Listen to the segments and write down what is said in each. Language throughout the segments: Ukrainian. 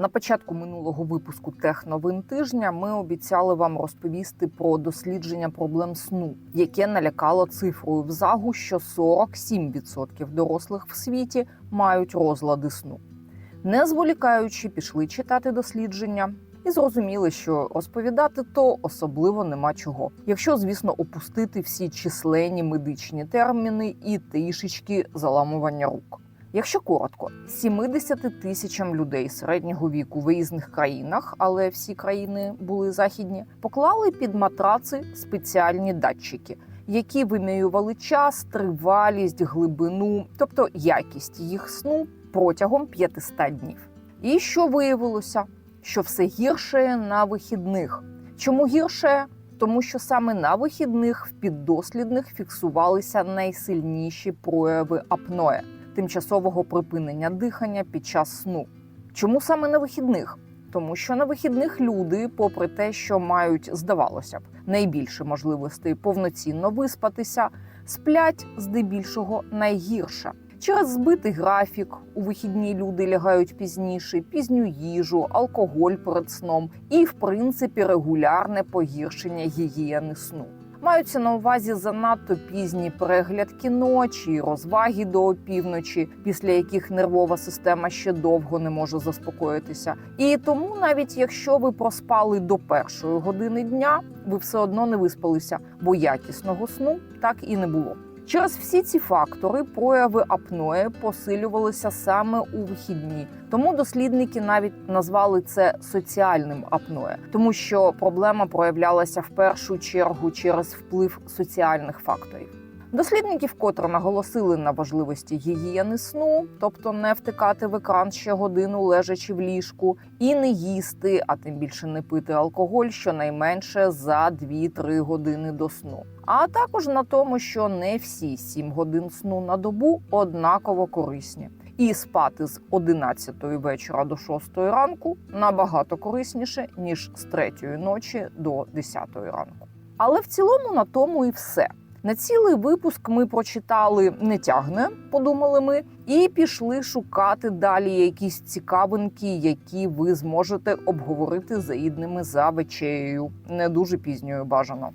На початку минулого випуску Техновин тижня ми обіцяли вам розповісти про дослідження проблем сну, яке налякало цифрою в загу, що 47% дорослих в світі мають розлади сну. Не зволікаючи, пішли читати дослідження і зрозуміли, що розповідати то особливо нема чого, якщо, звісно, опустити всі численні медичні терміни і трішечки заламування рук. Якщо коротко, 70 тисячам людей середнього віку в різних країнах, але всі країни були західні, поклали під матраци спеціальні датчики, які вимірювали час, тривалість, глибину, тобто якість їх сну протягом 500 днів. І що виявилося? Що все гірше на вихідних. Чому гірше? Тому що саме на вихідних в піддослідних фіксувалися найсильніші прояви апноe тимчасового припинення дихання під час сну. Чому саме на вихідних? Тому що на вихідних люди, попри те, що мають, здавалося б, найбільше можливостей повноцінно виспатися, сплять здебільшого найгірше. Через збитий графік у вихідні люди лягають пізніше, пізню їжу, алкоголь перед сном і, в принципі, регулярне погіршення гігієни сну. Маються на увазі занадто пізній перегляд кіно розваги до опівночі, після яких нервова система ще довго не може заспокоїтися. І тому, навіть якщо ви проспали до першої години дня, ви все одно не виспалися, бо якісного сну так і не було. Через всі ці фактори прояви апної посилювалися саме у вихідні. Тому дослідники навіть назвали це соціальним апноє, тому що проблема проявлялася в першу чергу через вплив соціальних факторів. Дослідники вкотре наголосили на важливості гігієни сну, тобто не втикати в екран ще годину лежачи в ліжку, і не їсти, а тим більше не пити алкоголь щонайменше за 2-3 години до сну. А також на тому, що не всі 7 годин сну на добу однаково корисні. І спати з 11 вечора до 6 ранку набагато корисніше ніж з 3 ночі до 10 ранку. Але в цілому на тому і все. На цілий випуск ми прочитали не тягне, подумали ми, і пішли шукати далі якісь цікавинки, які ви зможете обговорити за рідними за вечерею, не дуже пізньою бажано.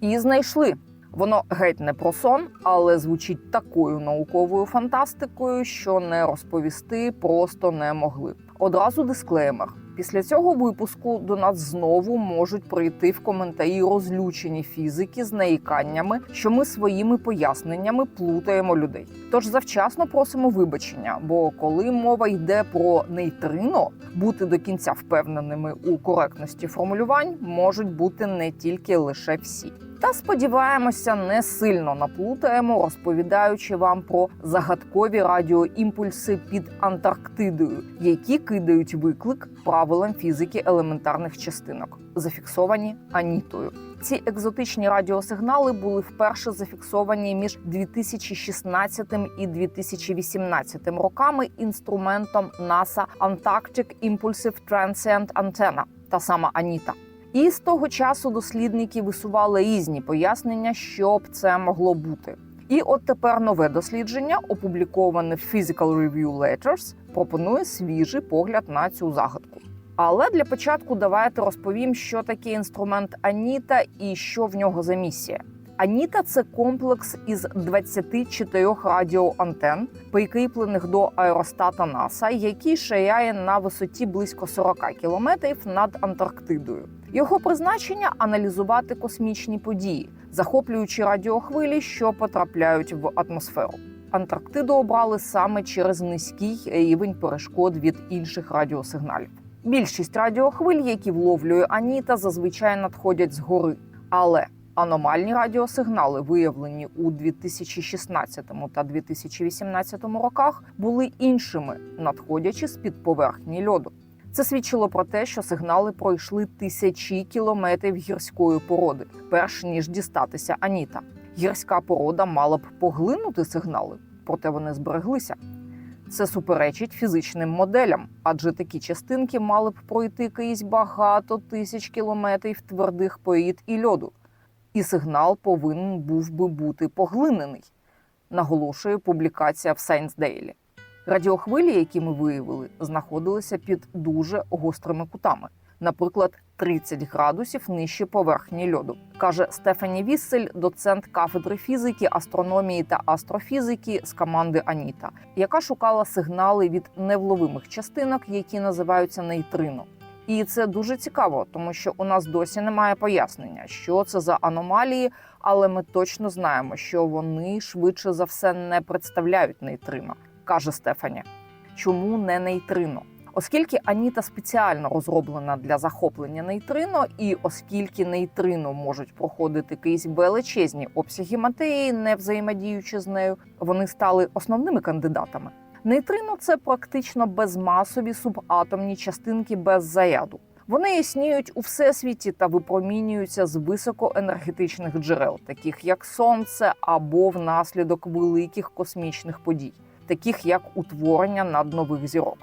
І знайшли. Воно геть не про сон, але звучить такою науковою фантастикою, що не розповісти просто не могли. Одразу дисклеймер. Після цього випуску до нас знову можуть прийти в коментарі розлючені фізики з наїканнями, що ми своїми поясненнями плутаємо людей. Тож завчасно просимо вибачення, бо коли мова йде про нейтрино, бути до кінця впевненими у коректності формулювань можуть бути не тільки лише всі. Та сподіваємося, не сильно наплутаємо, розповідаючи вам про загадкові радіоімпульси під Антарктидою, які кидають виклик правилам фізики елементарних частинок, зафіксовані Анітою. Ці екзотичні радіосигнали були вперше зафіксовані між 2016 і 2018 роками інструментом NASA Antarctic Impulsive Transient Antenna, та сама Аніта. І з того часу дослідники висували різні пояснення, що б це могло бути. І от тепер нове дослідження, опубліковане в Physical Review Letters, пропонує свіжий погляд на цю загадку. Але для початку давайте розповім, що таке інструмент Аніта і що в нього за місія. Аніта це комплекс із 24 радіоантен, прикріплених до аеростата НАСА, який ширяє на висоті близько 40 кілометрів над Антарктидою. Його призначення аналізувати космічні події, захоплюючи радіохвилі, що потрапляють в атмосферу. Антарктиду обрали саме через низький рівень перешкод від інших радіосигналів. Більшість радіохвиль, які вловлює Аніта, зазвичай надходять згори. Але аномальні радіосигнали, виявлені у 2016 та 2018 роках, були іншими, надходячи з під поверхні льоду. Це свідчило про те, що сигнали пройшли тисячі кілометрів гірської породи, перш ніж дістатися Аніта. Гірська порода мала б поглинути сигнали, проте вони збереглися. Це суперечить фізичним моделям, адже такі частинки мали б пройти крізь багато тисяч кілометрів твердих порід і льоду, і сигнал повинен був би бути поглинений, наголошує публікація в Science Daily. Радіохвилі, які ми виявили, знаходилися під дуже гострими кутами, наприклад, 30 градусів нижче поверхні льоду, каже Стефані Віссель, доцент кафедри фізики, астрономії та астрофізики з команди Аніта, яка шукала сигнали від невловимих частинок, які називаються нейтрино. І це дуже цікаво, тому що у нас досі немає пояснення, що це за аномалії, але ми точно знаємо, що вони швидше за все не представляють нейтрино, каже Стефані. Чому не нейтрино? Оскільки Аніта спеціально розроблена для захоплення нейтрино, і оскільки нейтрино можуть проходити крізь величезні обсяги матерії, не взаємодіючи з нею, вони стали основними кандидатами. Нейтрино це практично безмасові субатомні частинки без заряду. Вони існують у всесвіті та випромінюються з високоенергетичних джерел, таких як сонце або внаслідок великих космічних подій, таких як утворення наднових зірок.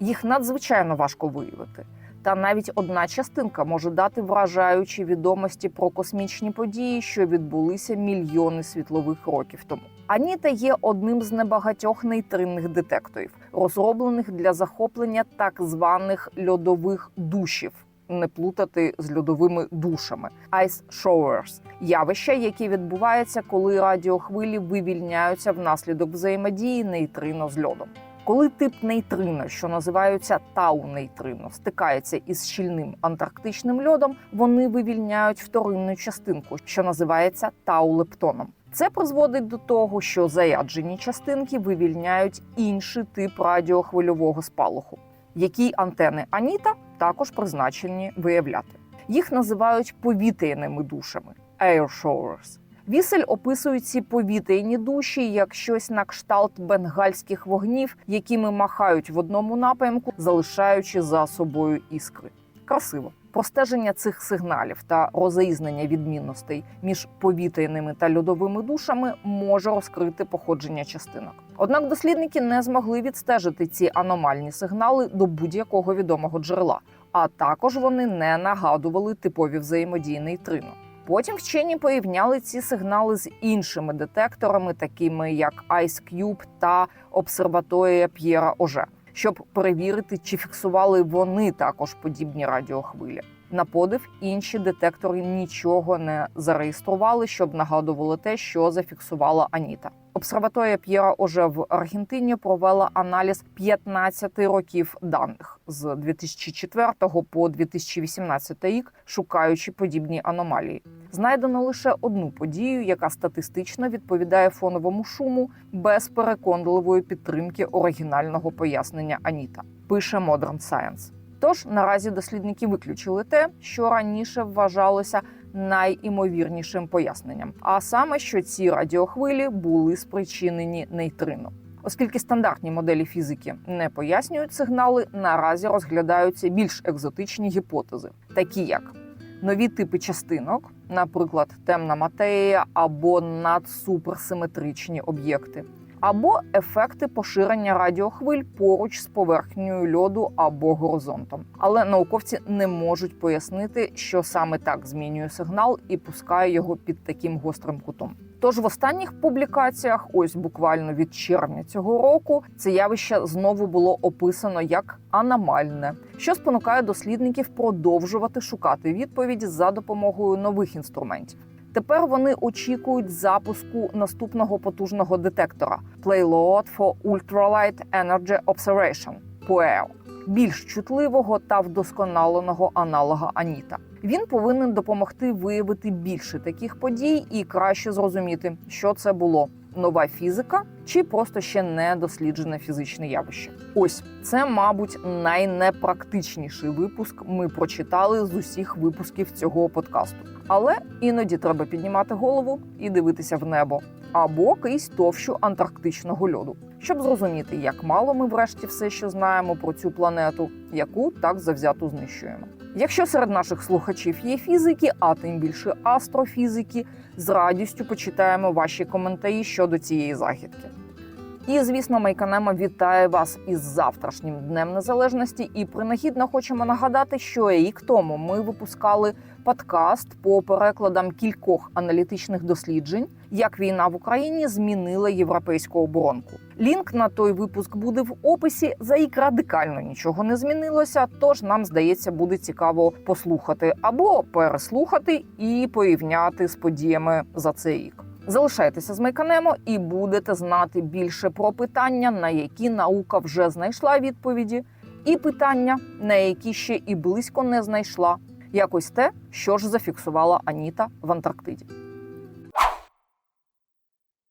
Їх надзвичайно важко виявити. Та навіть одна частинка може дати вражаючі відомості про космічні події, що відбулися мільйони світлових років тому. Аніта є одним з небагатьох нейтринних детекторів, розроблених для захоплення так званих льодових душів. Не плутати з льодовими душами Ice Showers – явища, які відбуваються, коли радіохвилі вивільняються внаслідок взаємодії нейтрино з льодом. Коли тип нейтрино, що називаються тау-нейтрино, стикається із щільним антарктичним льодом, вони вивільняють вторинну частинку, що називається тау-лептоном. Це призводить до того, що заряджені частинки вивільняють інший тип радіохвильового спалаху, які антени Аніта також призначені виявляти. Їх називають повітряними душами air showers. Вісель описує ці повітряні душі як щось на кшталт бенгальських вогнів, якими махають в одному напрямку, залишаючи за собою іскри. Красиво. Простеження цих сигналів та розрізнення відмінностей між повітряними та льодовими душами може розкрити походження частинок. Однак дослідники не змогли відстежити ці аномальні сигнали до будь-якого відомого джерела, а також вони не нагадували типові взаємодії нейтрино. Потім вчені порівняли ці сигнали з іншими детекторами, такими як Ice Cube та обсерваторія П'єра Оже, щоб перевірити, чи фіксували вони також подібні радіохвилі. На подив інші детектори нічого не зареєстрували, щоб нагадувало те, що зафіксувала Аніта. Обсерваторія П'єра Оже в Аргентині провела аналіз 15 років даних з 2004 по 2018 рік, шукаючи подібні аномалії. Знайдено лише одну подію, яка статистично відповідає фоновому шуму без переконливої підтримки оригінального пояснення Аніта. Пише Modern Science. Тож наразі дослідники виключили те, що раніше вважалося найімовірнішим поясненням, а саме, що ці радіохвилі були спричинені нейтрино. Оскільки стандартні моделі фізики не пояснюють сигнали, наразі розглядаються більш екзотичні гіпотези, такі як нові типи частинок, наприклад, темна матерія або надсуперсиметричні об'єкти, або ефекти поширення радіохвиль поруч з поверхнею льоду або горизонтом. Але науковці не можуть пояснити, що саме так змінює сигнал і пускає його під таким гострим кутом. Тож в останніх публікаціях, ось буквально від червня цього року, це явище знову було описано як аномальне, що спонукає дослідників продовжувати шукати відповіді за допомогою нових інструментів. Тепер вони очікують запуску наступного потужного детектора Payload for Ultralight Energy Observation PUEO, більш чутливого та вдосконаленого аналога Аніта. Він повинен допомогти виявити більше таких подій і краще зрозуміти, що це було нова фізика чи просто ще не досліджене фізичне явище. Ось це, мабуть, найнепрактичніший випуск ми прочитали з усіх випусків цього подкасту. Але іноді треба піднімати голову і дивитися в небо або крізь товщу антарктичного льоду, щоб зрозуміти, як мало ми врешті все, що знаємо про цю планету, яку так завзято знищуємо. Якщо серед наших слухачів є фізики, а тим більше астрофізики, з радістю почитаємо ваші коментарі щодо цієї західки. І, звісно, Майканема вітає вас із завтрашнім днем незалежності. І принагідно хочемо нагадати, що рік тому ми випускали подкаст по перекладам кількох аналітичних досліджень, як війна в Україні змінила європейську оборонку. Лінк на той випуск буде в описі. За рік радикально нічого не змінилося. Тож нам здається, буде цікаво послухати або переслухати і порівняти з подіями за цей рік. Залишайтеся з Майканемо і будете знати більше про питання, на які наука вже знайшла відповіді, і питання, на які ще і близько не знайшла. Якось те, що ж зафіксувала Аніта в Антарктиді.